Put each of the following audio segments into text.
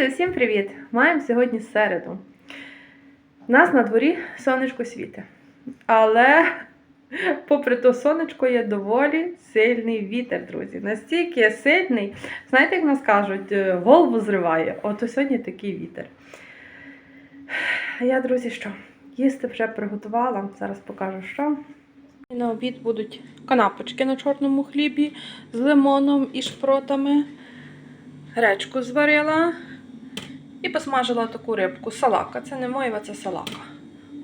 Друзі, всім привіт! Маємо сьогодні середу. У нас на дворі сонечко світе. Але, попри то сонечко, є доволі сильний вітер, друзі. Настільки сильний, знаєте, як нас кажуть, е, голову зриває. От сьогодні такий вітер. А я, друзі, що? Їсти вже приготувала. Зараз покажу, що. На обід будуть канапочки на чорному хлібі з лимоном і шпротами. Гречку зварила і посмажила таку рибку. Салака. Це не моєва, це салака.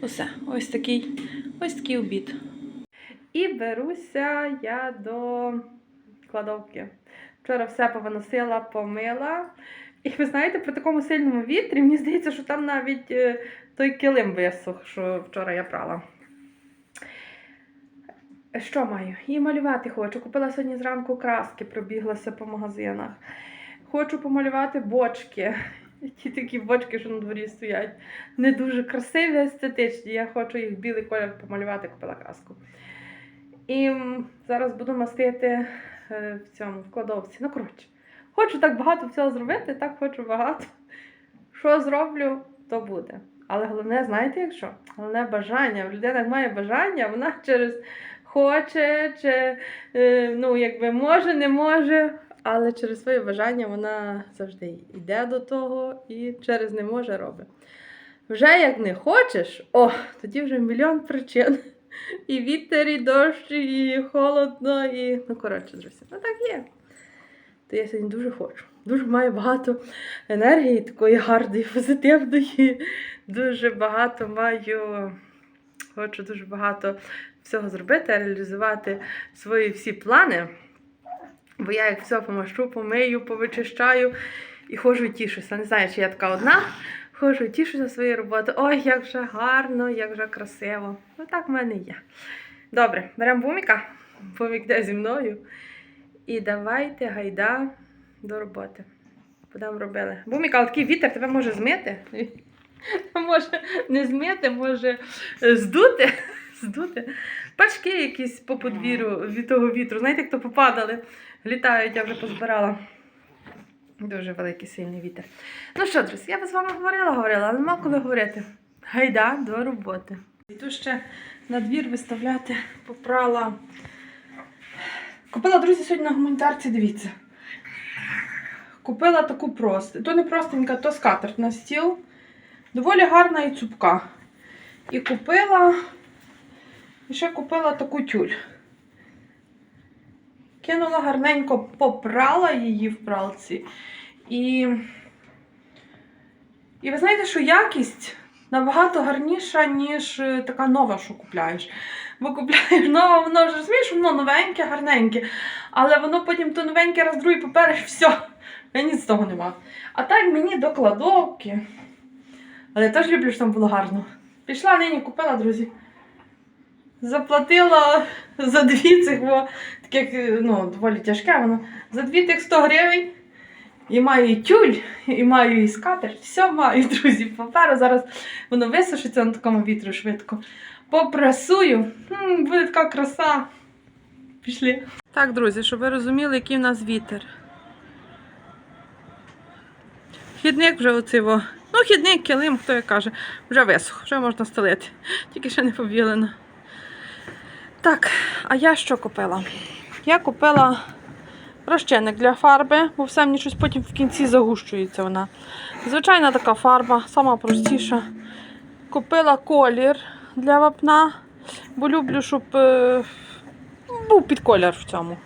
Усе. Ось такий, ось такий обід. І беруся я до кладовки. Вчора все повиносила, помила. І ви знаєте, при такому сильному вітрі, мені здається, що там навіть е, той килим висох, що вчора я прала. Що маю? І малювати хочу. Купила сьогодні зранку краски, пробіглася по магазинах. Хочу помалювати бочки. Ті такі бочки, що на дворі стоять. Не дуже красиві, естетичні. Я хочу їх білий колір помалювати, купила краску. І зараз буду мастити е, в цьому в кладовці. Ну, коротше, хочу так багато всього зробити, так хочу багато. Що зроблю, то буде. Але головне, знаєте, якщо? Головне бажання. В Людина має бажання, вона через хоче, чи е, ну, якби може, не може, але через своє бажання вона завжди йде до того і через не може робить. Вже як не хочеш, о, тоді вже мільйон причин. І вітер, і дощ, і холодно, і. Ну, коротше, друзі, ну так є. То я сьогодні дуже хочу. Дуже маю багато енергії, такої гарної, позитивної. Дуже багато маю. Хочу дуже багато всього зробити, реалізувати свої всі плани. Бо я як все помашу, помию, повичищаю і ходжу тішуся. Не знаю, чи я така одна. Ходжу і тішуся своєю роботою. Ой, як вже гарно, як вже красиво. Ну так в мене є. Добре, беремо буміка. Бумік йде зі мною. І давайте гайда до роботи. Будемо робили. Буміка, але такий вітер тебе може змити. Може не змити, може е, здути. здути. Пачки якісь по подвір'ю від того вітру. Знаєте, як то попадали, літають, я вже позбирала. Дуже великий сильний вітер. Ну що, друзі, я би з вами говорила, говорила, але нема коли говорити. Гайда до роботи. Йду ще на двір виставляти, попрала. Купила, друзі, сьогодні на гуманітарці, дивіться. Купила таку просту. То не простенька, то скатерть на стіл. Доволі гарна і цупка. І купила. І ще купила таку тюль. Кинула гарненько, попрала її в пралці. І. І ви знаєте, що якість набагато гарніша, ніж е, така нова, що купляєш. Бо купляєш нове, воно вже розумієш, воно новеньке, гарненьке. Але воно потім то новеньке раз другий попереш, все. Я ні з того нема. А так мені до кладовки. Але я теж люблю, щоб там було гарно. Пішла нині, купила, друзі. Заплатила за дві цих, бо таке ну, доволі тяжке воно. За дві тих 100 гривень. І маю і тюль, і маю і скатерть. Все маю, друзі. Паперу зараз воно висушиться на такому вітру швидко. Попрасую. М, буде така краса. Пішли. Так, друзі, щоб ви розуміли, який в нас вітер. Хідник вже оцей во. Ну, хідник, килим, хто як каже, вже висох, вже можна стелити. Тільки ще не побілено. Так, а я що купила? Я купила розчинник для фарби, бо все мені щось потім в кінці загущується вона. Звичайна така фарба, сама простіша. Купила колір для вапна, бо люблю, щоб е, був під колір в цьому.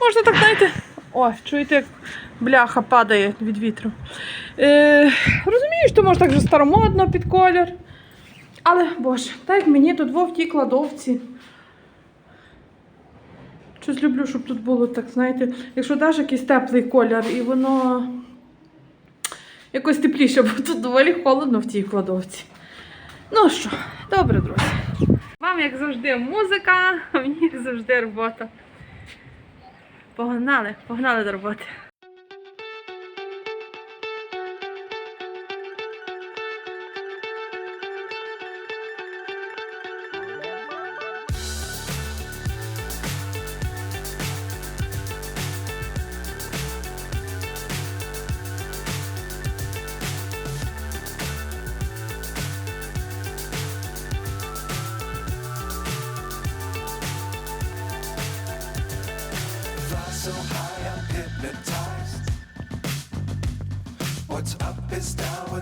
Можна так, знаєте, ой, чуєте, як бляха падає від вітру. Е, розумію, що може так же старомодно під колір. Але, боже, так як мені тут в тій кладовці. Щось люблю, щоб тут було так, знаєте, якщо даш якийсь теплий колір, і воно якось тепліше, бо тут доволі холодно в тій кладовці. Ну що, добре, друзі. Вам, як завжди, музика, а мені як завжди робота. Погнали, погнали до роботи.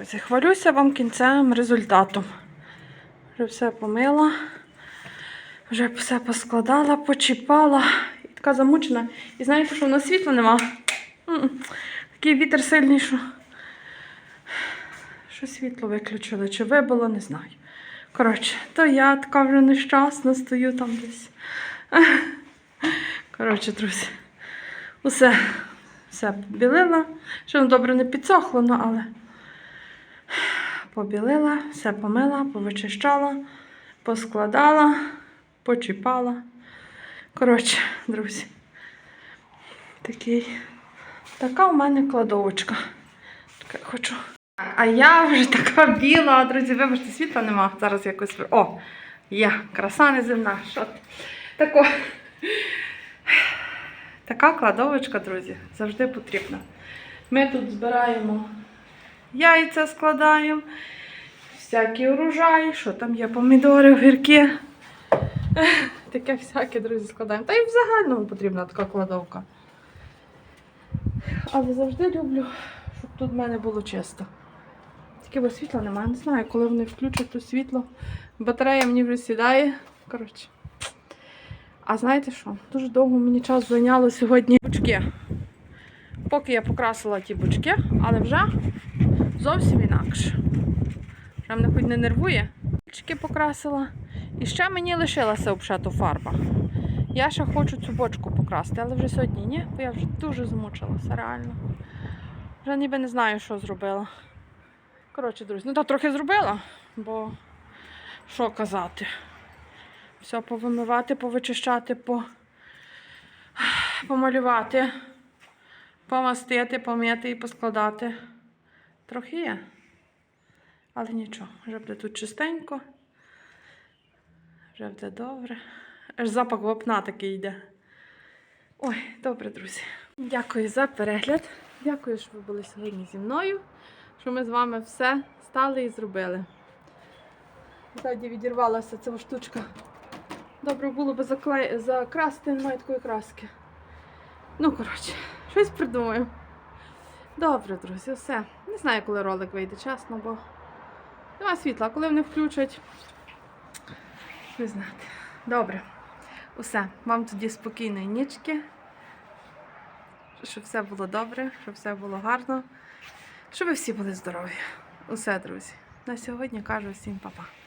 Друзі, хвалюся вам кінцевим результатом. Вже все помила, вже все поскладала, почіпала. І така замучена. І знаєте, що в нас світла нема. Такий вітер сильний, що, що світло виключили, чи вибило, не знаю. Коротше, то я така вже нещасна, стою там десь. Коротше, друзі, усе, все побілила. Ще воно добре не підсохло, ну, але побілила, все помила, повичищала, поскладала, почіпала. Коротше, друзі, такий, така в мене кладовочка. Така хочу. А я вже така біла, друзі, вибачте, світла нема. Зараз якось. О! Є, краса неземна. Що ти? Тако. Така кладовочка, друзі, завжди потрібна. Ми тут збираємо яйця складаємо, всякі урожаї, що там є, помідори, огірки. Таке всяке, друзі, складаємо. Та й в загальному потрібна така кладовка. Але завжди люблю, щоб тут в мене було чисто. Тільки бо світла немає, не знаю, коли вони включать то світло. Батарея мені вже сідає. Коротше. А знаєте що? Дуже довго мені час зайняло сьогодні бучки. Поки я покрасила ті бучки, але вже зовсім інакше. Вже мене хоч не нервує. Бочки покрасила. І ще мені лишилася обшату фарба. Я ще хочу цю бочку покрасти, але вже сьогодні ні, бо я вже дуже змучилася, реально. Вже ніби не знаю, що зробила. Коротше, друзі, ну так трохи зробила, бо що казати. Все повимивати, повичищати, по... помалювати, помастити, помити і поскладати. Трохи є. Але нічого, вже буде тут чистенько. Вже буде добре. Аж запах вапна такий йде. Ой, добре, друзі. Дякую за перегляд. Дякую, що ви були сьогодні зі мною. Що ми з вами все стали і зробили. Ззаді відірвалася ця штучка. Добре було б закле... закрасти, немає такої краски. Ну, коротше, щось придумаю. Добре, друзі, все. Не знаю, коли ролик вийде, чесно, бо нема світла. Коли вони включать, не знати. Добре. Усе. Вам тоді спокійної нічки. Щоб все було добре, щоб все було гарно. Щоб ви всі були здорові. Усе, друзі. На сьогодні кажу всім па-па.